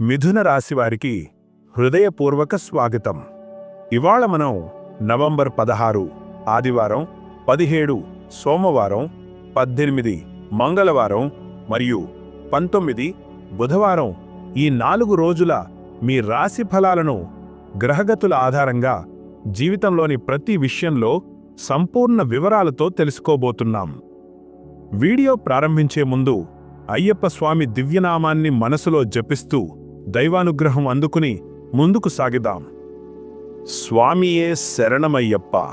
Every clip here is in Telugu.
మిథున రాశి వారికి హృదయపూర్వక స్వాగతం. ఇవాళ మనం నవంబర్ పదహారు ఆదివారం పదిహేడు సోమవారం పద్దెనిమిది మంగళవారం మరియు పంతొమ్మిది బుధవారం ఈ నాలుగు రోజుల మీ రాశి ఫలాలను గ్రహగతుల ఆధారంగా జీవితంలోని ప్రతి విషయంలో సంపూర్ణ వివరాలతో తెలుసుకోబోతున్నాం. వీడియో ప్రారంభించే ముందు అయ్యప్ప స్వామి దివ్యనామాన్ని మనసులో జపిస్తూ దైవానుగ్రహం అందుకుని ముందుకు సాగిదాం స్వామియే శరణమయ్యప్ప.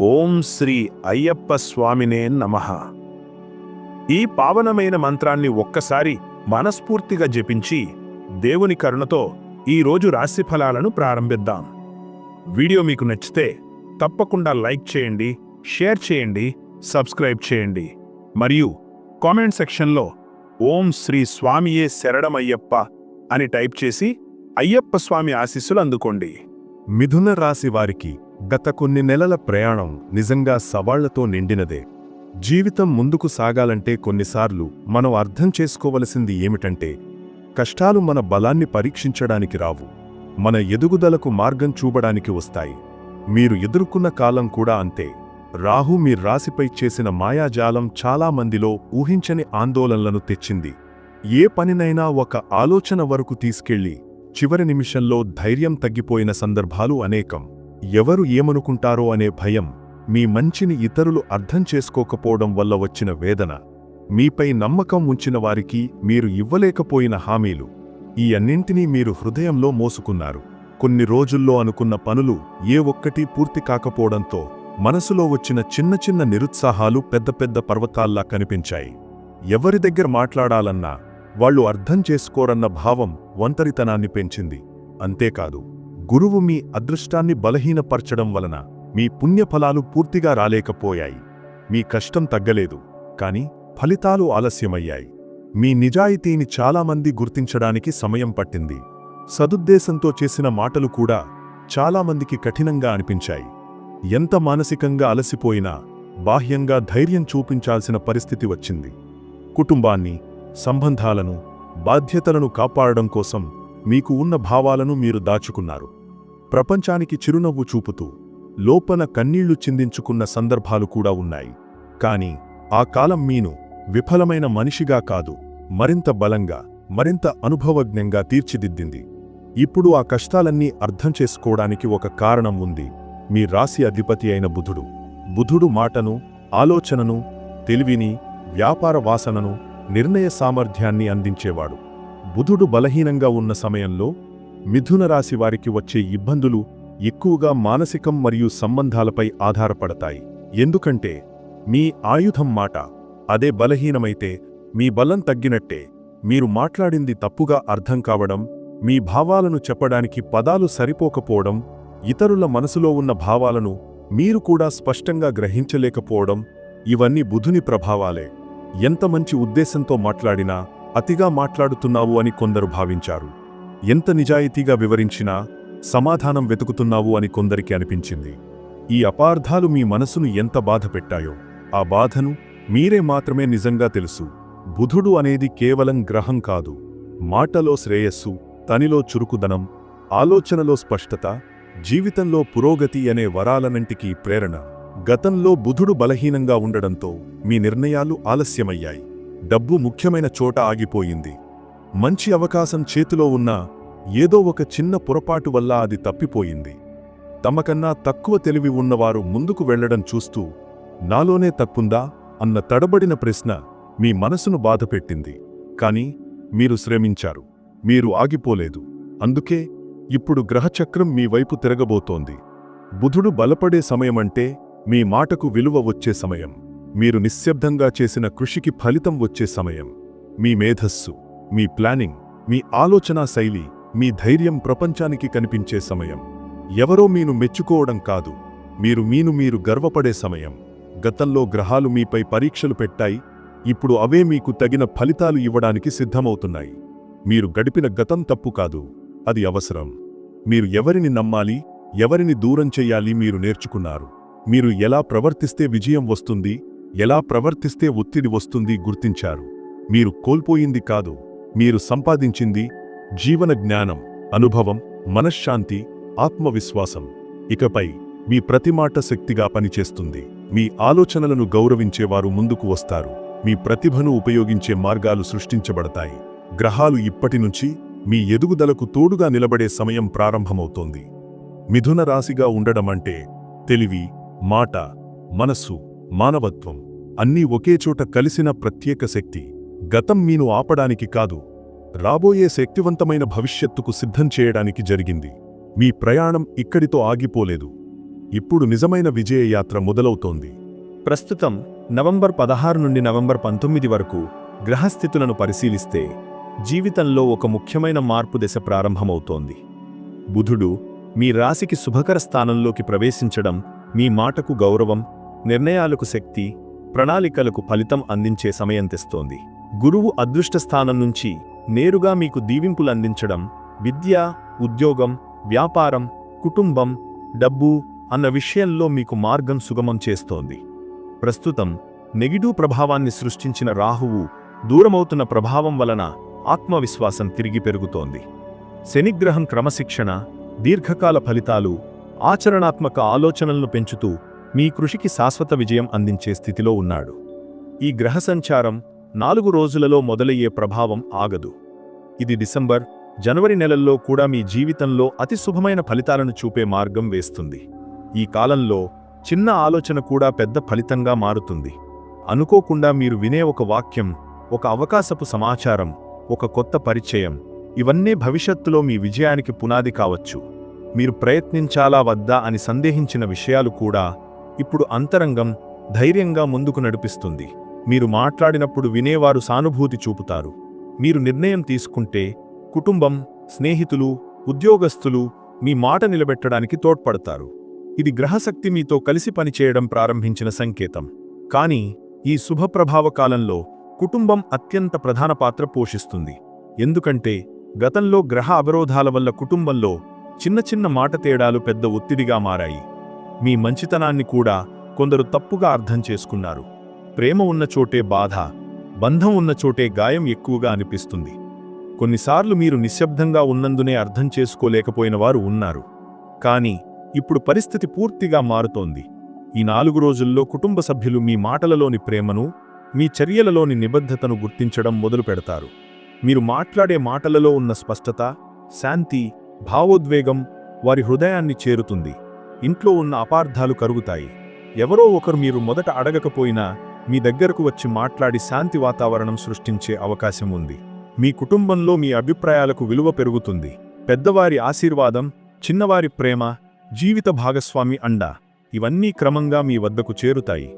ఓం శ్రీ అయ్యప్ప స్వామినే నమః. ఈ పావనమైన మంత్రాన్ని ఒక్కసారి మనస్ఫూర్తిగా జపించి దేవుని కరుణతో ఈ రోజు రాశి ఫలాలను ప్రారంభిద్దాం. వీడియో మీకు నచ్చితే తప్పకుండా లైక్ చేయండి షేర్ చేయండి సబ్స్క్రైబ్ చేయండి. మరియు కామెంట్ సెక్షన్లో ఓం శ్రీ స్వామియే శరణమయ్యప్ప అని టైప్ చేసి అయ్యప్ప స్వామి ఆశీస్సులు అందుకోండి. మిథున రాశి వారికి గత కొన్ని నెలల ప్రయాణం నిజంగా సవాళ్ళతో నిండినదే. జీవితం ముందుకు సాగాలంటే కొన్నిసార్లు మనం అర్థం చేసుకోవలసింది ఏమిటంటే కష్టాలు మన బలాన్ని పరీక్షించడానికి రావు. మన ఎదుగుదలకు మార్గం చూపడానికి వస్తాయి. మీరు ఎదుర్కొన్న కాలం కూడా అంతే. రాహు మీ రాశిపై చేసిన మాయాజాలం చాలా మందిలో ఊహించని ఆందోళనలను తెచ్చింది. ఏ పనినైనా ఒక ఆలోచన వరకు తీసుకెళ్ళి చివరి నిమిషంలో ధైర్యం తగ్గిపోయిన సందర్భాలు అనేకం. ఎవరు ఏమనుకుంటారో అనే భయం మీ మంచిని ఇతరులు అర్థం చేసుకోకపోవడం వల్ల వచ్చిన వేదన. మీపై నమ్మకం ఉంచిన వారికి మీరు ఇవ్వలేకపోయిన హామీలు. ఈ అన్నింటినీ మీరు హృదయంలో మోసుకున్నారు. కొన్ని రోజుల్లో అనుకున్న పనులు ఏ ఒక్కటీ పూర్తి కాకపోవడంతో మనసులో వచ్చిన చిన్న చిన్న నిరుత్సాహాలు పెద్ద పెద్ద పర్వతాల్లా కనిపించాయి. ఎవరి దగ్గర మాట్లాడాలన్నా వాళ్ళు అర్థం చేసుకోరన్న భావం ఒంటరితనాన్ని పెంచింది. అంతేకాదు గురువు మీ అదృష్టాన్ని బలహీనపరచడం వలన మీ పుణ్యఫలాలు పూర్తిగా రాలేకపోయాయి. మీ కష్టం తగ్గలేదు కాని ఫలితాలు ఆలస్యమయ్యాయి. మీ నిజాయితీని చాలామంది గుర్తించడానికి సమయం పట్టింది. సదుద్దేశంతో చేసిన మాటలు కూడా చాలామందికి కఠినంగా అనిపించాయి. ఎంత మానసికంగా అలసిపోయినా బాహ్యంగా ధైర్యం చూపించాల్సిన పరిస్థితి వచ్చింది. కుటుంబాన్ని సంబంధాలను బాధ్యతలను కాపాడడం కోసం మీకు ఉన్న భావాలను మీరు దాచుకున్నారు. ప్రపంచానికి చిరునవ్వు చూపుతూ లోపన కన్నీళ్ళు చిందించుకున్న సందర్భాలు కూడా ఉన్నాయి. కాని ఆ కాలం మీను విఫలమైన మనిషిగా కాదు మరింత బలంగా మరింత అనుభవజ్ఞంగా తీర్చిదిద్దింది. ఇప్పుడు ఆ కష్టాలన్నీ అర్థం చేసుకోవడానికి ఒక కారణం ఉంది. మీ రాశి అధిపతి అయిన బుధుడు. బుధుడు మాటను ఆలోచనను తెలివిని వ్యాపార వాసనను నిర్ణయ సామర్థ్యాన్ని అందించేవాడు. బుధుడు బలహీనంగా ఉన్న సమయంలో మిథున రాశి వారికి వచ్చే ఇబ్బందులు ఎక్కువగా మానసికం మరియు సంబంధాలపై ఆధారపడతాయి. ఎందుకంటే మీ ఆయుధం మాట అదే బలహీనమైతే మీ బలం తగ్గినట్టే. మీరు మాట్లాడింది తప్పుగా అర్థం కావడం మీ భావాలను చెప్పడానికి పదాలు సరిపోకపోవడం ఇతరుల మనసులో ఉన్న భావాలను మీరు కూడా స్పష్టంగా గ్రహించలేకపోవడం ఇవన్నీ బుధుని ప్రభావాలే. ఎంత మంచి ఉద్దేశంతో మాట్లాడినా అతిగా మాట్లాడుతున్నావు అని కొందరు భావించారు. ఎంత నిజాయితీగా వివరించినా సమాధానం వెతుకుతున్నావు అని కొందరికి అనిపించింది. ఈ అపార్థాలు మీ మనసును ఎంత బాధపెట్టాయో ఆ బాధను మీరే మాత్రమే నిజంగా తెలుసు. బుధుడు అనేది కేవలం గ్రహం కాదు. మాటలో శ్రేయస్సు తనిలో చురుకుదనం ఆలోచనలో స్పష్టత జీవితంలో పురోగతి అనే వరాలనంటికి ప్రేరణ. గతంలో బుధుడు బలహీనంగా ఉండడంతో మీ నిర్ణయాలు ఆలస్యమయ్యాయి. డబ్బు ముఖ్యమైన చోట ఆగిపోయింది. మంచి అవకాశం చేతిలో ఉన్నా ఏదో ఒక చిన్న పొరపాటు వల్ల అది తప్పిపోయింది. తమకన్నా తక్కువ తెలివి ఉన్నవారు ముందుకు వెళ్ళడం చూస్తూ నాలోనే తప్పుందా? అన్న తడబడిన ప్రశ్న మీ మనసును బాధపెట్టింది. కాని మీరు శ్రమించారు. మీరు ఆగిపోలేదు. అందుకే ఇప్పుడు గ్రహచక్రం మీ వైపు తిరగబోతోంది. బుధుడు బలపడే సమయమంటే మీ మాటకు విలువ వచ్చే సమయం. మీరు నిశ్శబ్దంగా చేసిన కృషికి ఫలితం వచ్చే సమయం. మీ మేధస్సు మీ ప్లానింగ్ మీ ఆలోచనా శైలి మీ ధైర్యం ప్రపంచానికి కనిపించే సమయం. ఎవరో మీను మెచ్చుకోవడం కాదు. మీరు మీను మీరు గర్వపడే సమయం. గతంలో గ్రహాలు మీపై పరీక్షలు పెట్టాయి. ఇప్పుడు అవే మీకు తగిన ఫలితాలు ఇవ్వడానికి సిద్ధమవుతున్నాయి. మీరు గడిపిన గతం తప్పు కాదు. అది అవసరం. మీరు ఎవరిని నమ్మాలి ఎవరిని దూరం చెయ్యాలి మీరు నేర్చుకున్నారు. మీరు ఎలా ప్రవర్తిస్తే విజయం వస్తుంది ఎలా ప్రవర్తిస్తే ఒత్తిడి వస్తుంది గుర్తించారు. మీరు కోల్పోయింది కాదు మీరు సంపాదించింది జీవన జ్ఞానం అనుభవం మనశ్శాంతి ఆత్మవిశ్వాసం. ఇకపై మీ ప్రతి మాట శక్తిగా పనిచేస్తుంది. మీ ఆలోచనలను గౌరవించేవారు ముందుకు వస్తారు. మీ ప్రతిభను ఉపయోగించే మార్గాలు సృష్టించబడతాయి. గ్రహాలు ఇప్పటి నుంచి మీ ఎదుగుదలకు తోడుగా నిలబడే సమయం ప్రారంభమవుతోంది. మిథున రాశిగా ఉండడమంటే తెలివి మాట మనస్సు మానవత్వం అన్నీ ఒకేచోట కలిసిన ప్రత్యేక శక్తి. గతం మీను ఆపడానికి కాదు రాబోయే శక్తివంతమైన భవిష్యత్తుకు సిద్ధం చేయడానికి జరిగింది. మీ ప్రయాణం ఇక్కడితో ఆగిపోలేదు. ఇప్పుడు నిజమైన విజయయాత్ర మొదలవుతోంది. ప్రస్తుతం నవంబర్ పదహారు నుండి నవంబర్ పంతొమ్మిది వరకు గ్రహస్థితులను పరిశీలిస్తే జీవితంలో ఒక ముఖ్యమైన మార్పు దశ ప్రారంభమవుతోంది. బుధుడు మీ రాశికి శుభకర స్థానంలోకి ప్రవేశించడం మీ మాటకు గౌరవం నిర్ణయాలకు శక్తి ప్రణాళికలకు ఫలితం అందించే సమయం తెస్తోంది. గురువు అదృష్ట స్థానం నుంచి నేరుగా మీకు దీవింపులు అందించడం విద్య ఉద్యోగం వ్యాపారం కుటుంబం డబ్బు అన్న విషయంలో మీకు మార్గం సుగమం చేస్తోంది. ప్రస్తుతం నెగిటివ్ ప్రభావాన్ని సృష్టించిన రాహువు దూరమవుతున్న ప్రభావం వలన ఆత్మవిశ్వాసం తిరిగి పెరుగుతోంది. శనిగ్రహం క్రమశిక్షణ దీర్ఘకాల ఫలితాలు ఆచరణాత్మక ఆలోచనలను పెంచుతూ మీ కృషికి శాశ్వత విజయం అందించే స్థితిలో ఉన్నాడు. ఈ గ్రహ సంచారం నాలుగు రోజులలో మొదలయ్యే ప్రభావం ఆగదు. ఇది డిసెంబర్ జనవరి నెలల్లో కూడా మీ జీవితంలో అతి శుభమైన ఫలితాలను చూపే మార్గం వేస్తుంది. ఈ కాలంలో చిన్న ఆలోచన కూడా పెద్ద ఫలితంగా మారుతుంది. అనుకోకుండా మీరు వినే ఒక వాక్యం ఒక అవకాశపు సమాచారం ఒక కొత్త పరిచయం ఇవన్నీ భవిష్యత్తులో మీ విజయానికి పునాది కావచ్చు. మీరు ప్రయత్నించాలా వద్దా అని సందేహించిన విషయాలు కూడా ఇప్పుడు అంతరంగం ధైర్యంగా ముందుకు నడిపిస్తుంది. మీరు మాట్లాడినప్పుడు వినేవారు సానుభూతి చూపుతారు. మీరు నిర్ణయం తీసుకుంటే కుటుంబం స్నేహితులు ఉద్యోగస్తులు మీ మాట నిలబెట్టడానికి తోడ్పడతారు. ఇది గ్రహశక్తి మీతో కలిసి పనిచేయడం ప్రారంభించిన సంకేతం. కానీ ఈ శుభప్రభావ కాలంలో కుటుంబం అత్యంత ప్రధాన పాత్ర పోషిస్తుంది. ఎందుకంటే గతంలో గ్రహ అవరోధాల వల్ల కుటుంబంలో చిన్న చిన్న మాట తేడాలు పెద్ద ఒత్తిడిగా మారాయి. మీ మంచితనాన్ని కూడా కొందరు తప్పుగా అర్థం చేసుకున్నారు. ప్రేమ ఉన్న చోటే బాధ బంధం ఉన్న చోటే గాయం ఎక్కువగా అనిపిస్తుంది. కొన్నిసార్లు మీరు నిశ్శబ్దంగా ఉన్నందునే అర్థం చేసుకోలేకపోయిన వారు ఉన్నారు. కానీ ఇప్పుడు పరిస్థితి పూర్తిగా మారుతోంది. ఈ నాలుగు రోజుల్లో కుటుంబ సభ్యులు మీ మాటలలోని ప్రేమను మీ చర్యలలోని నిబద్ధతను గుర్తించడం మొదలు పెడతారు మీరు మాట్లాడే మాటలలో ఉన్న స్పష్టత శాంతి భావోద్వేగం వారి హృదయాన్ని చేరుతుంది. ఇంట్లో ఉన్న అపార్థాలు కరుగుతాయి. ఎవరో ఒకరు మీరు మొదట అడగకపోయినా మీ దగ్గరకు వచ్చి మాట్లాడి శాంతి వాతావరణం సృష్టించే అవకాశం ఉంది. మీ కుటుంబంలో మీ అభిప్రాయాలకు విలువ పెరుగుతుంది. పెద్దవారి ఆశీర్వాదం చిన్నవారి ప్రేమ జీవిత భాగస్వామి అండ ఇవన్నీ క్రమంగా మీ వద్దకు చేరుతాయి.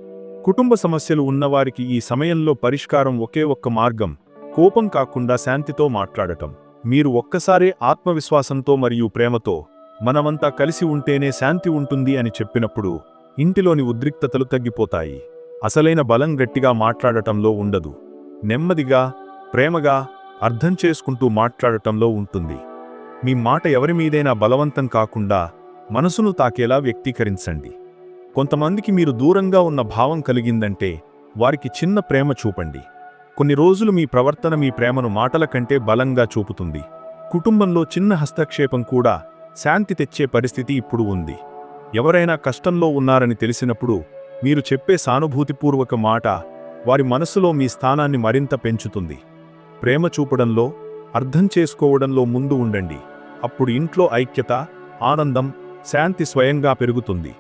కుటుంబ సమస్యలు ఉన్నవారికి ఈ సమయంలో పరిష్కారం ఒకే ఒక్క మార్గం కోపం కాకుండా శాంతితో మాట్లాడటం. మీరు ఒక్కసారే ఆత్మవిశ్వాసంతో మరియు ప్రేమతో మనమంతా కలిసి ఉంటేనే శాంతి ఉంటుంది అని చెప్పినప్పుడు ఇంటిలోని ఉద్రిక్తతలు తగ్గిపోతాయి. అసలైన బలం గట్టిగా మాట్లాడటంలో ఉండదు. నెమ్మదిగా ప్రేమగా అర్థం చేసుకుంటూ మాట్లాడటంలో ఉంటుంది. మీ మాట ఎవరి మీదైనా బలవంతం కాకుండా మనసును తాకేలా వ్యక్తీకరించండి. కొంతమందికి మీరు దూరంగా ఉన్న భావం కలిగిందంటే వారికి చిన్న ప్రేమ చూపండి. కొన్ని రోజులు మీ ప్రవర్తన మీ ప్రేమను మాటల కంటే బలంగా చూపుతుంది. కుటుంబంలో చిన్న హస్తక్షేపం కూడా శాంతి తెచ్చే పరిస్థితి ఇప్పుడు ఉంది. ఎవరైనా కష్టంలో ఉన్నారని తెలిసినప్పుడు మీరు చెప్పే సానుభూతిపూర్వక మాట వారి మనసులో మీ స్థానాన్ని మరింత పెంచుతుంది. ప్రేమ చూపడంలో అర్థం చేసుకోవడంలో ముందు ఉండండి. అప్పుడు ఇంట్లో ఐక్యత ఆనందం శాంతి స్వయంగా పెరుగుతుంది.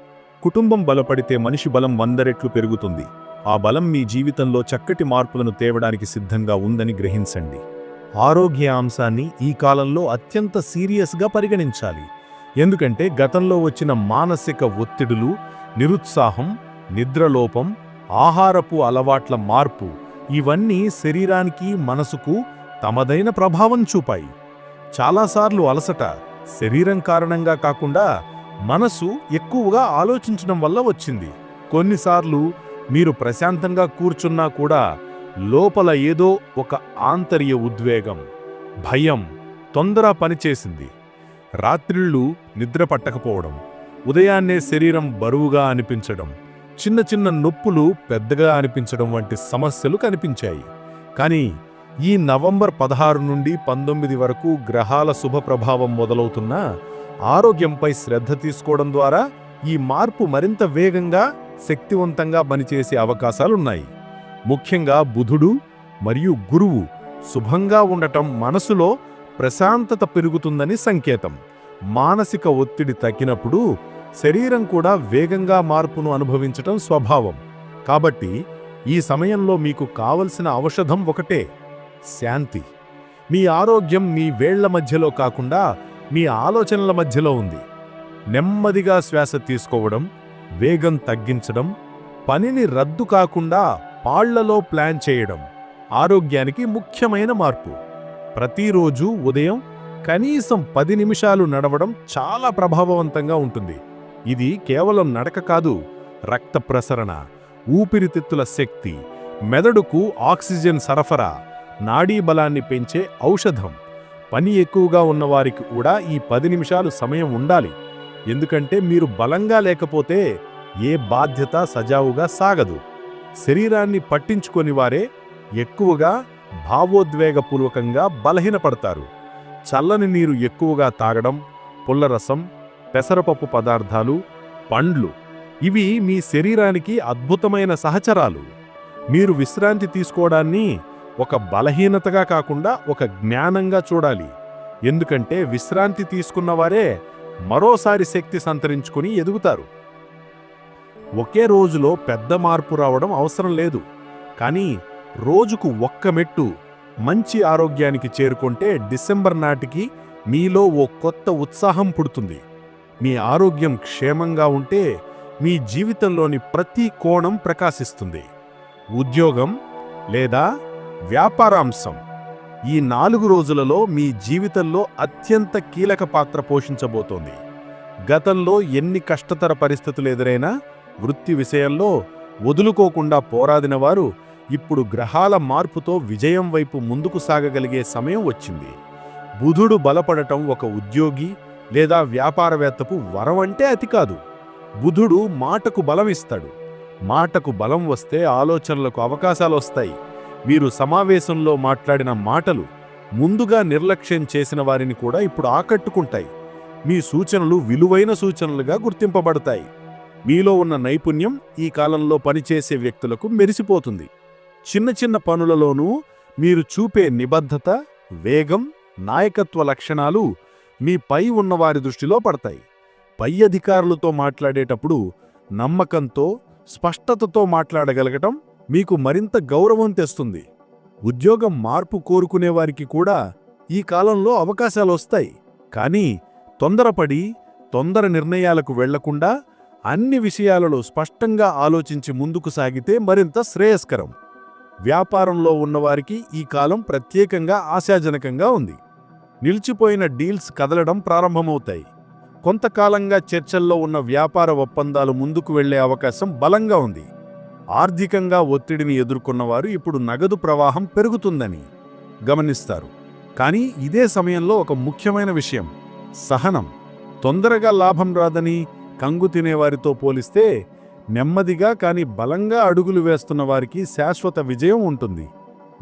కుటుంబం బలపడితే మనిషి బలం వంద రెట్లు పెరుగుతుంది. ఆ బలం మీ జీవితంలో చక్కటి మార్పులను తేవడానికి సిద్ధంగా ఉందని గ్రహించండి. ఆరోగ్య అంశాన్ని ఈ కాలంలో అత్యంత సీరియస్గా పరిగణించాలి. ఎందుకంటే గతంలో వచ్చిన మానసిక ఒత్తిడులు నిరుత్సాహం నిద్రలోపం ఆహారపు అలవాట్ల మార్పు ఇవన్నీ శరీరానికి మనసుకు తమదైన ప్రభావం చూపాయి. చాలాసార్లు అలసట శరీరం కారణంగా కాకుండా మనసు ఎక్కువగా ఆలోచించడం వల్ల వచ్చింది. కొన్నిసార్లు మీరు ప్రశాంతంగా కూర్చున్నా కూడా లోపల ఏదో ఒక ఆంతర్య ఉద్వేగం భయం తొందర పనిచేసింది. రాత్రిళ్ళు నిద్ర పట్టకపోవడం ఉదయాన్నే శరీరం బరువుగా అనిపించడం చిన్న చిన్న నొప్పులు పెద్దగా అనిపించడం వంటి సమస్యలు కనిపించాయి. కానీ ఈ నవంబర్ పదహారు నుండి పంతొమ్మిది వరకు గ్రహాల శుభ ప్రభావం మొదలవుతున్న ఆరోగ్యంపై శ్రద్ధ తీసుకోవడం ద్వారా ఈ మార్పు మరింత వేగంగా శక్తివంతంగా పనిచేసే అవకాశాలున్నాయి. ముఖ్యంగా బుధుడు మరియు గురువు శుభంగా ఉండటం మనసులో ప్రశాంతత పెరుగుతుందని సంకేతం. మానసిక ఒత్తిడి తగ్గినప్పుడు శరీరం కూడా వేగంగా మార్పును అనుభవించటం స్వభావం. కాబట్టి ఈ సమయంలో మీకు కావలసిన ఔషధం ఒకటే శాంతి. మీ ఆరోగ్యం మీ వేళ్ళ మధ్యలో కాకుండా మీ ఆలోచనల మధ్యలో ఉంది. నెమ్మదిగా శ్వాస తీసుకోవడం వేగం తగ్గించడం పనిని రద్దు కాకుండా పాళ్ళలో ప్లాన్ చేయడం ఆరోగ్యానికి ముఖ్యమైన మార్పు. ప్రతిరోజు ఉదయం కనీసం పది నిమిషాలు నడవడం చాలా ప్రభావవంతంగా ఉంటుంది. ఇది కేవలం నడక కాదు రక్త ప్రసరణ ఊపిరితిత్తుల శక్తి మెదడుకు ఆక్సిజన్ సరఫరా నాడీ బలాన్ని పెంచే ఔషధం. పని ఎక్కువగా ఉన్నవారికి కూడా ఈ పది నిమిషాలు సమయం ఉండాలి. ఎందుకంటే మీరు బలంగా లేకపోతే ఏ బాధ్యత సజావుగా సాగదు. శరీరాన్ని పట్టించుకొని వారే ఎక్కువగా భావోద్వేగపూర్వకంగా బలహీనపడతారు. చల్లని నీరు ఎక్కువగా తాగడం పుల్లరసం పెసరపప్పు పదార్థాలు పండ్లు ఇవి మీ శరీరానికి అద్భుతమైన సహచరాలు. మీరు విశ్రాంతి తీసుకోవడాన్ని ఒక బలహీనతగా కాకుండా ఒక జ్ఞానంగా చూడాలి. ఎందుకంటే విశ్రాంతి తీసుకున్నవారే మరోసారి శక్తి సంతరించుకుని ఎదుగుతారు. ఒకే రోజులో పెద్ద మార్పు రావడం అవసరం లేదు. కానీ రోజుకు ఒక్క మెట్టు మంచి ఆరోగ్యానికి చేరుకుంటే డిసెంబర్ నాటికి మీలో ఓ కొత్త ఉత్సాహం పుడుతుంది. మీ ఆరోగ్యం క్షేమంగా ఉంటే మీ జీవితంలోని ప్రతి కోణం ప్రకాశిస్తుంది. ఉద్యోగం లేదా వ్యాపారాంశం ఈ నాలుగు రోజులలో మీ జీవితంలో అత్యంత కీలక పాత్ర పోషించబోతోంది. గతంలో ఎన్ని కష్టతర పరిస్థితులు ఎదురైనా వృత్తి విషయంలో వదులుకోకుండా పోరాడిన వారు ఇప్పుడు గ్రహాల మార్పుతో విజయం వైపు ముందుకు సాగగలిగే సమయం వచ్చింది. బుధుడు బలపడటం ఒక ఉద్యోగి లేదా వ్యాపారవేత్తకు వరం అంటే అతి కాదు. బుధుడు మాటకు బలం ఇస్తాడు. మాటకు బలం వస్తే ఆలోచనలకు అవకాశాలు వస్తాయి. మీరు సమావేశంలో మాట్లాడిన మాటలు ముందుగా నిర్లక్ష్యం చేసిన వారిని కూడా ఇప్పుడు ఆకట్టుకుంటాయి. మీ సూచనలు విలువైన సూచనలుగా గుర్తింపబడతాయి. మీలో ఉన్న నైపుణ్యం ఈ కాలంలో పనిచేసే వ్యక్తులకు మెరిసిపోతుంది. చిన్న చిన్న పనులలోనూ మీరు చూపే నిబద్ధత వేగం నాయకత్వ లక్షణాలు మీ పై ఉన్నవారి దృష్టిలో పడతాయి. పై అధికారులతో మాట్లాడేటప్పుడు నమ్మకంతో స్పష్టతతో మాట్లాడగలగటం మీకు మరింత గౌరవం తెస్తుంది. ఉద్యోగం మార్పు కోరుకునేవారికి కూడా ఈ కాలంలో అవకాశాలు వస్తాయి. కానీ తొందరపడి తొందర నిర్ణయాలకు వెళ్ళకుండా అన్ని విషయాలలో స్పష్టంగా ఆలోచించి ముందుకు సాగితే మరింత శ్రేయస్కరం. వ్యాపారంలో ఉన్నవారికి ఈ కాలం ప్రత్యేకంగా ఆశాజనకంగా ఉంది. నిలిచిపోయిన డీల్స్ కదలడం ప్రారంభమవుతాయి. కొంతకాలంగా చర్చల్లో ఉన్న వ్యాపార ఒప్పందాలు ముందుకు వెళ్ళే అవకాశం బలంగా ఉంది. ఆర్థికంగా ఒత్తిడిని ఎదుర్కొన్నవారు ఇప్పుడు నగదు ప్రవాహం పెరుగుతుందని గమనిస్తారు. కానీ ఇదే సమయంలో ఒక ముఖ్యమైన విషయం. సహనం. తొందరగా లాభం రాదని కంగు తినేవారితో పోలిస్తే నెమ్మదిగా కానీ బలంగా అడుగులు వేస్తున్న వారికి శాశ్వత విజయం ఉంటుంది.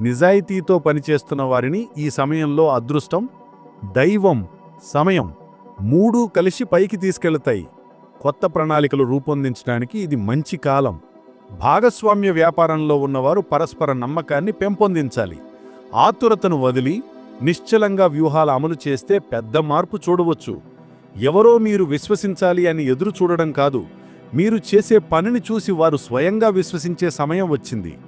నిజాయితీతో పనిచేస్తున్న వారిని ఈ సమయంలో అదృష్టం దైవం సమయం మూడూ కలిసి పైకి తీసుకెళ్తాయి. కొత్త ప్రణాళికలు రూపొందించడానికి ఇది మంచి కాలం. భాగస్వామ్య వ్యాపారంలో ఉన్నవారు పరస్పర నమ్మకాన్ని పెంపొందించాలి. ఆతురతను వదిలి నిశ్చలంగా వ్యూహాలు అమలు చేస్తే పెద్ద మార్పు చూడవచ్చు. ఎవరో మీరు విశ్వసించాలి అని ఎదురు చూడడం కాదు మీరు చేసే పనిని చూసి వారు స్వయంగా విశ్వసించే సమయం వచ్చింది.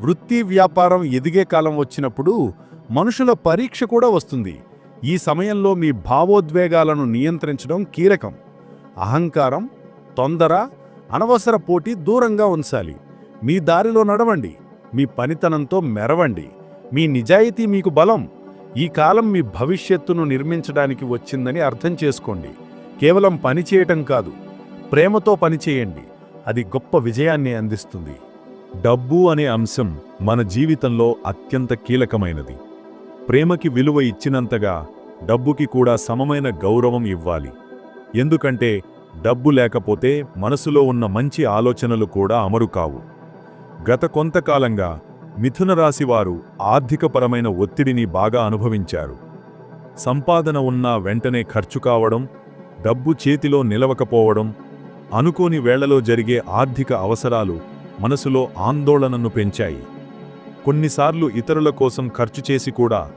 వృత్తి వ్యాపారం ఎదిగే కాలం వచ్చినప్పుడు మనుషుల పరీక్ష కూడా వస్తుంది. ఈ సమయంలో మీ భావోద్వేగాలను నియంత్రించడం కీలకం. అహంకారం తొందర అనవసర పోటీ దూరంగా ఉంచాలి. మీ దారిలో నడవండి. మీ పనితనంతో మెరవండి. మీ నిజాయితీ మీకు బలం. ఈ కాలం మీ భవిష్యత్తును నిర్మించడానికి వచ్చిందని అర్థం చేసుకోండి. కేవలం పని చేయటం కాదు ప్రేమతో పనిచేయండి అది గొప్ప విజయాన్ని అందిస్తుంది. డబ్బు అనే అంశం మన జీవితంలో అత్యంత కీలకమైనది. ప్రేమకి విలువ ఇచ్చినంతగా డబ్బుకి కూడా సమమైన గౌరవం ఇవ్వాలి. ఎందుకంటే డబ్బు లేకపోతే మనసులో ఉన్న మంచి ఆలోచనలు కూడా అమరు కావు. గత కొంతకాలంగా మిథున రాశివారు ఆర్థికపరమైన ఒత్తిడిని బాగా అనుభవించారు. సంపాదన ఉన్నా వెంటనే ఖర్చు కావడం డబ్బు చేతిలో నిలవకపోవడం అనుకోని వేళలో జరిగే ఆర్థిక అవసరాలు మనసులో ఆందోళనను పెంచాయి. కొన్నిసార్లు ఇతరుల కోసం ఖర్చు చేసి కూడా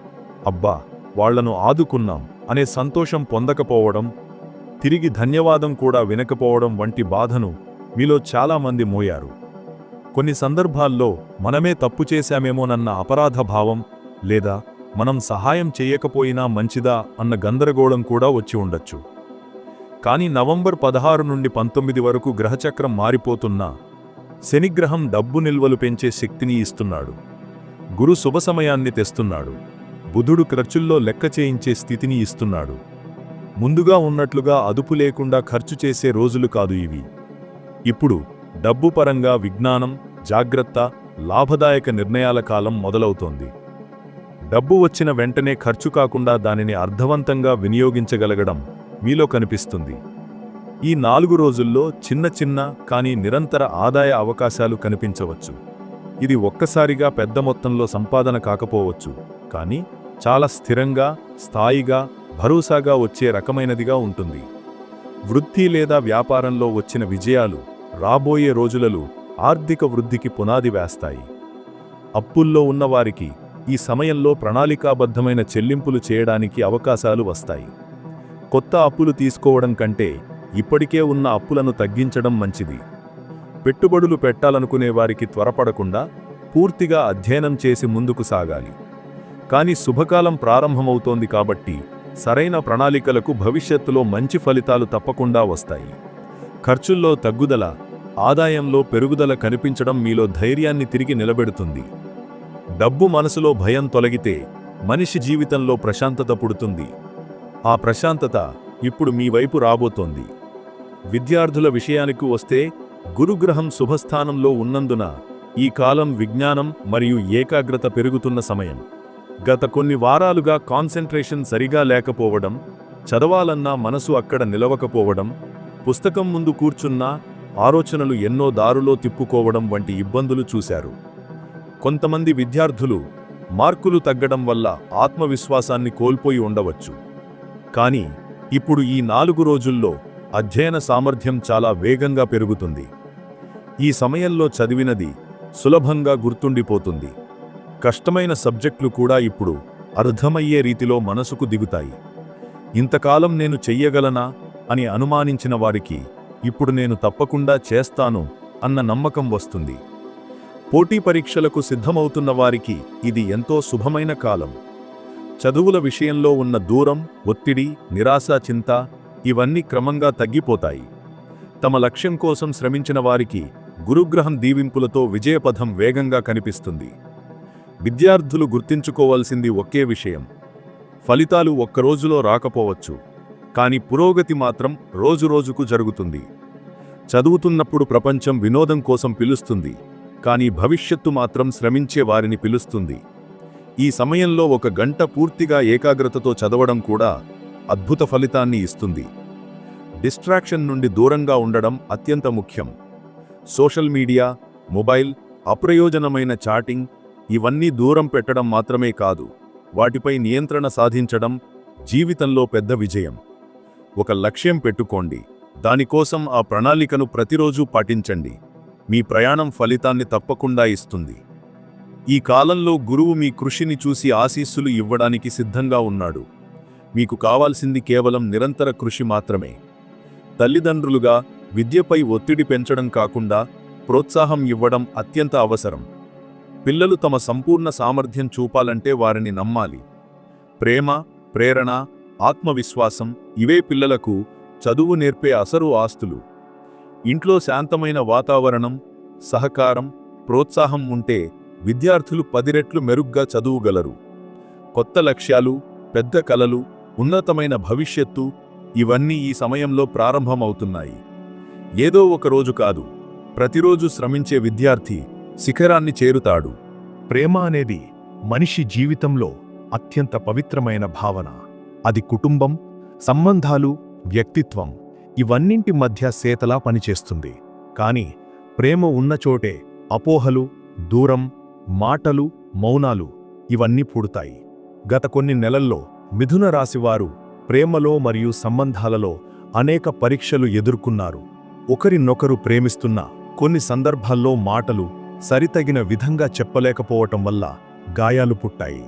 అబ్బా వాళ్ళను ఆదుకున్నాం అనే సంతోషం పొందకపోవడం తిరిగి ధన్యవాదం కూడా వినకపోవడం వంటి బాధను మీలో చాలామంది మోయారు. కొన్ని సందర్భాల్లో మనమే తప్పు చేశామేమోనన్న అపరాధ భావం లేదా మనం సహాయం చేయకపోయినా మంచిదా అన్న గందరగోళం కూడా వచ్చి ఉండొచ్చు. కానీ నవంబర్ పదహారు నుండి పంతొమ్మిది వరకు గ్రహచక్రం మారిపోతున్నా శనిగ్రహం డబ్బు నిల్వలు పెంచే శక్తిని ఇస్తున్నాడు. గురు శుభ సమయాన్ని తెస్తున్నాడు. బుధుడు ఖర్చుల్లో లెక్క చేయించే స్థితిని ఇస్తున్నాడు. ముందుగా ఉన్నట్లుగా అదుపు లేకుండా ఖర్చు చేసే రోజులు కాదు ఇవి. ఇప్పుడు డబ్బు పరంగా విజ్ఞానం జాగ్రత్త లాభదాయక నిర్ణయాల కాలం మొదలవుతోంది. డబ్బు వచ్చిన వెంటనే ఖర్చు కాకుండా దానిని అర్థవంతంగా వినియోగించగలగడం మీలో కనిపిస్తుంది. ఈ నాలుగు రోజుల్లో చిన్న చిన్న కానీ నిరంతర ఆదాయ అవకాశాలు కనిపించవచ్చు. ఇది ఒక్కసారిగా పెద్ద మొత్తంలో సంపాదన కాకపోవచ్చు. కానీ చాలా స్థిరంగా స్థాయిగా భరోసాగా వచ్చే రకమైనదిగా ఉంటుంది. వృద్ధి లేదా వ్యాపారంలో వచ్చిన విజయాలు రాబోయే రోజులలో ఆర్థిక వృద్ధికి పునాది వేస్తాయి. అప్పుల్లో ఉన్నవారికి ఈ సమయంలో ప్రణాళికాబద్ధమైన చెల్లింపులు చేయడానికి అవకాశాలు వస్తాయి. కొత్త అప్పులు తీసుకోవడం కంటే ఇప్పటికే ఉన్న అప్పులను తగ్గించడం మంచిది. పెట్టుబడులు పెట్టాలనుకునే వారికి త్వరపడకుండా పూర్తిగా అధ్యయనం చేసి ముందుకు సాగాలి. కానీ శుభకాలం ప్రారంభమవుతోంది కాబట్టి సరైన ప్రణాళికలకు భవిష్యత్తులో మంచి ఫలితాలు తప్పకుండా వస్తాయి. ఖర్చుల్లో తగ్గుదల ఆదాయంలో పెరుగుదల కనిపించడం మీలో ధైర్యాన్ని తిరిగి నిలబెడుతుంది. డబ్బు మనసులో భయం తొలగితే మనిషి జీవితంలో ప్రశాంతత పుడుతుంది. ఆ ప్రశాంతత ఇప్పుడు మీ వైపు రాబోతోంది. విద్యార్థుల విషయానికి వస్తే గురుగ్రహం శుభస్థానంలో ఉన్నందున ఈ కాలం విజ్ఞానం మరియు ఏకాగ్రత పెరుగుతున్న సమయం. గత కొన్ని వారాలుగా కాన్సంట్రేషన్ సరిగా లేకపోవడం చదవాలన్నా మనసు అక్కడ నిలవకపోవడం పుస్తకం ముందు కూర్చున్నా ఆలోచనలు ఎన్నో దారులో తిప్పుకోవడం వంటి ఇబ్బందులు చూశారు. కొంతమంది విద్యార్థులు మార్కులు తగ్గడం వల్ల ఆత్మవిశ్వాసాన్ని కోల్పోయి ఉండవచ్చు. కానీ ఇప్పుడు ఈ నాలుగు రోజుల్లో అధ్యయన సామర్థ్యం చాలా వేగంగా పెరుగుతుంది. ఈ సమయంలో చదివినది సులభంగా గుర్తుండిపోతుంది. కష్టమైన సబ్జెక్టులు కూడా ఇప్పుడు అర్థమయ్యే రీతిలో మనసుకు దిగుతాయి. ఇంతకాలం నేను చెయ్యగలనా అని అనుమానించిన వారికి ఇప్పుడు నేను తప్పకుండా చేస్తాను అన్న నమ్మకం వస్తుంది. పోటీ పరీక్షలకు సిద్ధమవుతున్న వారికి ఇది ఎంతో శుభమైన కాలం. చదువుల విషయంలో ఉన్న దూరం ఒత్తిడి నిరాశ చింత ఇవన్నీ క్రమంగా తగ్గిపోతాయి. తమ లక్ష్యం కోసం శ్రమించిన వారికి గురుగ్రహం దీవింపులతో విజయపథం వేగంగా కనిపిస్తుంది. విద్యార్థులు గుర్తించుకోవాల్సింది ఒకే విషయం. ఫలితాలు ఒక్కరోజులో రాకపోవచ్చు. కాని పురోగతి మాత్రం రోజురోజుకు జరుగుతుంది. చదువుతున్నప్పుడు ప్రపంచం వినోదం కోసం పిలుస్తుంది. కానీ భవిష్యత్తు మాత్రం శ్రమించే వారిని పిలుస్తుంది. ఈ సమయంలో ఒక గంట పూర్తిగా ఏకాగ్రతతో చదవడం కూడా అద్భుత ఫలితాన్ని ఇస్తుంది. డిస్ట్రాక్షన్ నుండి దూరంగా ఉండడం అత్యంత ముఖ్యం. సోషల్ మీడియా మొబైల్ అప్రయోజనమైన చాటింగ్ ఇవన్నీ దూరం పెట్టడం మాత్రమే కాదు వాటిపై నియంత్రణ సాధించడం జీవితంలో పెద్ద విజయం. ఒక లక్ష్యం పెట్టుకోండి దానికోసం ఆ ప్రణాళికను ప్రతిరోజూ పాటించండి. మీ ప్రయాణం ఫలితాన్ని తప్పకుండా ఇస్తుంది. ఈ కాలంలో గురువు మీ కృషిని చూసి ఆశీస్సులు ఇవ్వడానికి సిద్ధంగా ఉన్నాడు. మీకు కావాల్సింది కేవలం నిరంతర కృషి మాత్రమే. తల్లిదండ్రులుగా విద్యపై ఒత్తిడి పెంచడం కాకుండా ప్రోత్సాహం ఇవ్వడం అత్యంత అవసరం. పిల్లలు తమ సంపూర్ణ సామర్థ్యం చూపాలంటే వారిని నమ్మాలి. ప్రేమ ప్రేరణ ఆత్మవిశ్వాసం ఇవే పిల్లలకు చదువు నేర్పే అసరు ఆస్తులు. ఇంట్లో శాంతమైన వాతావరణం సహకారం ప్రోత్సాహం ఉంటే విద్యార్థులు పది రెట్లు మెరుగ్గా చదువుగలరు. కొత్త లక్ష్యాలు పెద్ద కలలు ఉన్నతమైన భవిష్యత్తు ఇవన్నీ ఈ సమయంలో ప్రారంభమవుతున్నాయి. ఏదో ఒక రోజు కాదు. ప్రతిరోజు శ్రమించే విద్యార్థి శిఖరాన్ని చేరుతాడు. ప్రేమ అనేది మనిషి జీవితంలో అత్యంత పవిత్రమైన భావన. అది కుటుంబం సంబంధాలు వ్యక్తిత్వం ఇవన్నింటి మధ్య సేతలా పనిచేస్తుంది. కాని ప్రేమ ఉన్న చోటే అపోహలు దూరం మాటలు మౌనాలు ఇవన్నీ పుడతాయి. గత కొన్ని నెలల్లో మిథున రాశివారు ప్రేమలో మరియు సంబంధాలలో అనేక పరీక్షలు ఎదుర్కొన్నారు. ఒకరినొకరు ప్రేమిస్తున్న కొన్ని సందర్భాల్లో మాటలు సరితగిన విధంగా చెప్పలేకపోవటం వల్ల గాయాలు పుట్టాయి.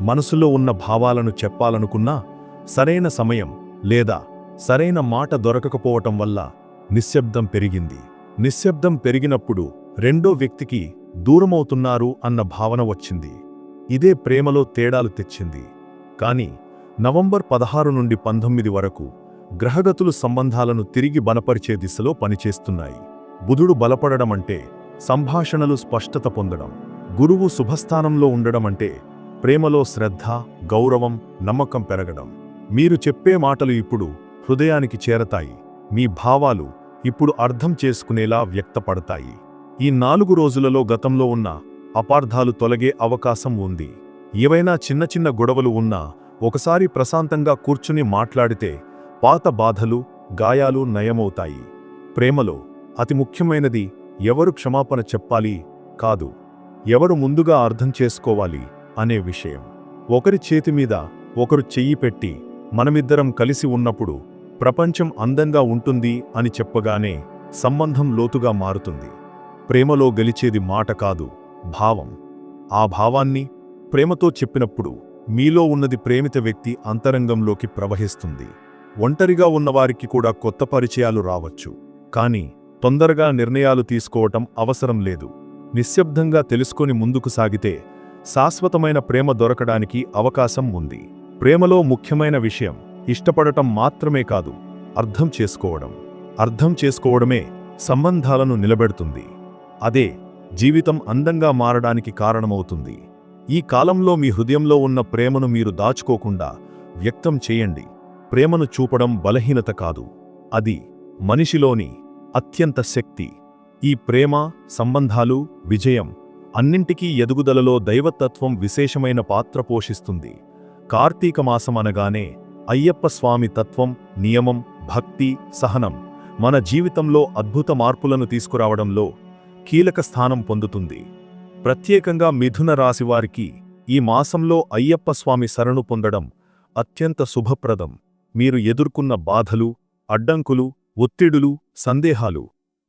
మనసులో ఉన్న భావాలను చెప్పాలనుకున్నా సరైన సమయం లేదా సరైన మాట దొరకకపోవటం వల్ల నిశ్శబ్దం పెరిగింది. నిశ్శబ్దం పెరిగినప్పుడు రెండో వ్యక్తికి దూరమవుతున్నారు అన్న భావన వచ్చింది. ఇదే ప్రేమలో తేడాలు తెచ్చింది. కాని నవంబర్ పదహారు నుండి పంతొమ్మిది వరకు గ్రహగతులు సంబంధాలను తిరిగి బలపరిచే దిశలో పనిచేస్తున్నాయి. బుధుడు బలపడడం అంటే సంభాషణలు స్పష్టత పొందడం గురువు శుభస్థానంలో ఉండడం అంటే ప్రేమలో శ్రద్ధ గౌరవం నమ్మకం పెరగడం. మీరు చెప్పే మాటలు ఇప్పుడు హృదయానికి చేరతాయి. మీ భావాలు ఇప్పుడు అర్థం చేసుకునేలా వ్యక్తపడతాయి. ఈ నాలుగు రోజులలో గతంలో ఉన్న అపార్థాలు తొలగే అవకాశం ఉంది. ఏవైనా చిన్న చిన్న గొడవలు ఉన్నా ఒకసారి ప్రశాంతంగా కూర్చుని మాట్లాడితే పాత బాధలు గాయాలు నయమవుతాయి. ప్రేమలో అతి ముఖ్యమైనది ఎవరు క్షమాపణ చెప్పాలి కాదు ఎవరు ముందుగా అర్థం చేసుకోవాలి అనే విషయం. ఒకరి చేతి మీద ఒకరు చెయ్యి పెట్టి మనమిద్దరం కలిసి ఉన్నప్పుడు ప్రపంచం అందంగా ఉంటుంది అని చెప్పగానే సంబంధం లోతుగా మారుతుంది. ప్రేమలో గెలిచేది మాట కాదు భావం. ఆ భావాన్ని ప్రేమతో చెప్పినప్పుడు మీలో ఉన్నది ప్రేమిత వ్యక్తి అంతరంగంలోకి ప్రవహిస్తుంది. ఒంటరిగా ఉన్నవారికి కూడా కొత్త పరిచయాలు రావచ్చు. కాని తొందరగా నిర్ణయాలు తీసుకోవటం అవసరం లేదు. నిశ్శబ్దంగా తెలుసుకొని ముందుకు సాగితే శాశ్వతమైన ప్రేమ దొరకడానికి అవకాశం ఉంది. ప్రేమలో ముఖ్యమైన విషయం ఇష్టపడటం మాత్రమే కాదు అర్థం చేసుకోవడం. అర్థం చేసుకోవడమే సంబంధాలను నిలబెడుతుంది. అదే జీవితం అందంగా మారడానికి కారణమవుతుంది. ఈ కాలంలో మీ హృదయంలో ఉన్న ప్రేమను మీరు దాచుకోకుండా వ్యక్తం చేయండి. ప్రేమను చూపడం బలహీనత కాదు. అది మనిషిలోని అత్యంత శక్తి ఈ ప్రేమ సంబంధాలు విజయం అన్నింటికీ ఎదుగుదలలో దైవతత్వం విశేషమైన పాత్ర పోషిస్తుంది. కార్తీక మాసం అనగానే అయ్యప్ప స్వామి తత్వం నియమం భక్తి సహనం మన జీవితంలో అద్భుత మార్పులను తీసుకురావడంలో కీలక స్థానం పొందుతుంది. ప్రత్యేకంగా మిథున రాశివారికి ఈ మాసంలో అయ్యప్ప స్వామి శరణు పొందడం అత్యంత శుభప్రదం. మీరు ఎదుర్కొన్న బాధలు అడ్డంకులు ఒత్తిడులు సందేహాలు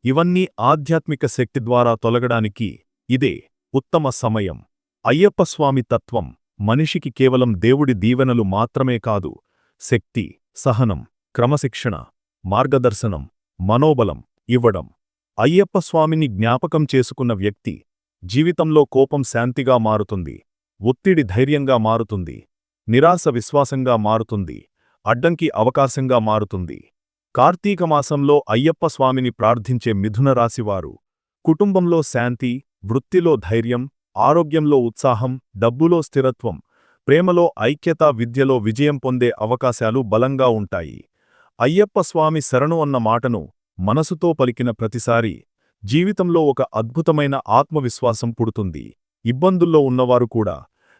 ఇవన్నీ ఆధ్యాత్మిక శక్తి ద్వారా తొలగడానికి ఇదే ఉత్తమ సమయం. అయ్యప్ప స్వామి తత్వం మనిషికి కేవలం దేవుడి దీవెనలు మాత్రమే కాదు శక్తి సహనం క్రమశిక్షణ మార్గదర్శనం మనోబలం ఇవ్వడం. అయ్యప్ప స్వామిని జ్ఞాపకం చేసుకున్న వ్యక్తి జీవితంలో కోపం శాంతిగా మారుతుంది ఒత్తిడి ధైర్యంగా మారుతుంది నిరాశ విశ్వాసంగా మారుతుంది అడ్డంకి అవకాశంగా మారుతుంది. కార్తీక మాసంలో అయ్యప్ప స్వామిని ప్రార్థించే మిథున రాశివారు. కుటుంబంలో శాంతి వృత్తిలో ధైర్యం ఆరోగ్యంలో ఉత్సాహం డబ్బులో స్థిరత్వం ప్రేమలో ఐక్యత విద్యలో విజయం పొందే అవకాశాలు బలంగా ఉంటాయి. అయ్యప్ప స్వామి శరణు అన్న మాటను మనసుతో పలికిన ప్రతిసారి జీవితంలో ఒక అద్భుతమైన ఆత్మవిశ్వాసం పుడుతుంది. ఇబ్బందుల్లో ఉన్నవారు కూడా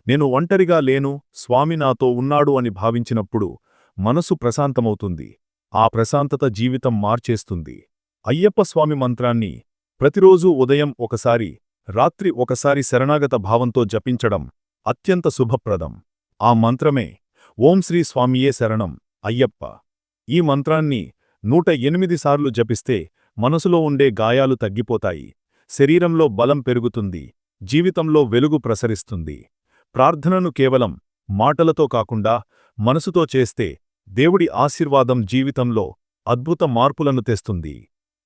నేను ఒంటరిగా లేను స్వామి నాతో ఉన్నాడు అని భావించినప్పుడు మనసు ప్రశాంతమవుతుంది. ఆ ప్రశాంతత జీవితం మార్చేస్తుంది. అయ్యప్ప స్వామి మంత్రాన్ని ప్రతిరోజూ ఉదయం ఒకసారి రాత్రి ఒకసారి శరణాగత భావంతో జపించడం అత్యంత శుభప్రదం. ఆ మంత్రమే ఓం శ్రీ స్వామియే శరణం అయ్యప్ప. ఈ మంత్రాన్ని నూట ఎనిమిది సార్లు జపిస్తే మనసులో ఉండే గాయాలు తగ్గిపోతాయి. శరీరంలో బలం పెరుగుతుంది. జీవితంలో వెలుగు ప్రసరిస్తుంది. ప్రార్థనను కేవలం మాటలతో కాకుండా మనసుతో చేస్తే దేవుడి ఆశీర్వాదం జీవితంలో అద్భుత మార్పులను తెస్తుంది.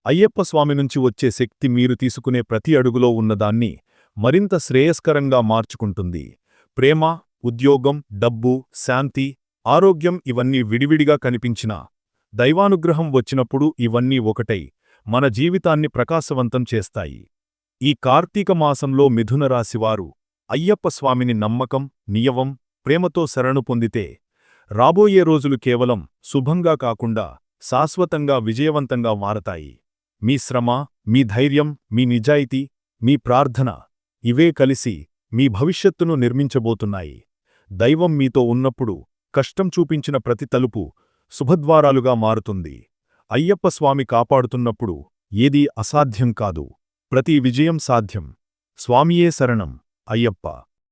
అయ్యప్ప స్వామి నుంచి వచ్చే శక్తి మీరు తీసుకునే ప్రతి అడుగులో ఉన్నదాన్ని మరింత శ్రేయస్కరంగా మార్చుకుంటుంది. ప్రేమ ఉద్యోగం డబ్బు శాంతి ఆరోగ్యం ఇవన్నీ విడివిడిగా కనిపించినా దైవానుగ్రహం వచ్చినప్పుడు ఇవన్నీ ఒకటై మన జీవితాన్ని ప్రకాశవంతం చేస్తాయి. ఈ కార్తీక మాసంలో మిథున రాశివారు అయ్యప్ప స్వామిని నమ్మకం నియవం ప్రేమతో శరణు పొందితే రాబోయే రోజులు కేవలం శుభంగా కాకుండా శాశ్వతంగా విజయవంతంగా మారతాయి. మీ శ్రమ మీ ధైర్యం మీ నిజాయితీ మీ ప్రార్థన ఇవే కలిసి మీ భవిష్యత్తును నిర్మించబోతున్నాయి. దైవం మీతో ఉన్నప్పుడు కష్టం చూపించిన ప్రతి తలుపు శుభద్వారాలుగా మారుతుంది. అయ్యప్ప స్వామి కాపాడుతున్నప్పుడు ఏదీ అసాధ్యం కాదు. ప్రతి విజయం సాధ్యం. స్వామియే శరణం అయ్యప్ప.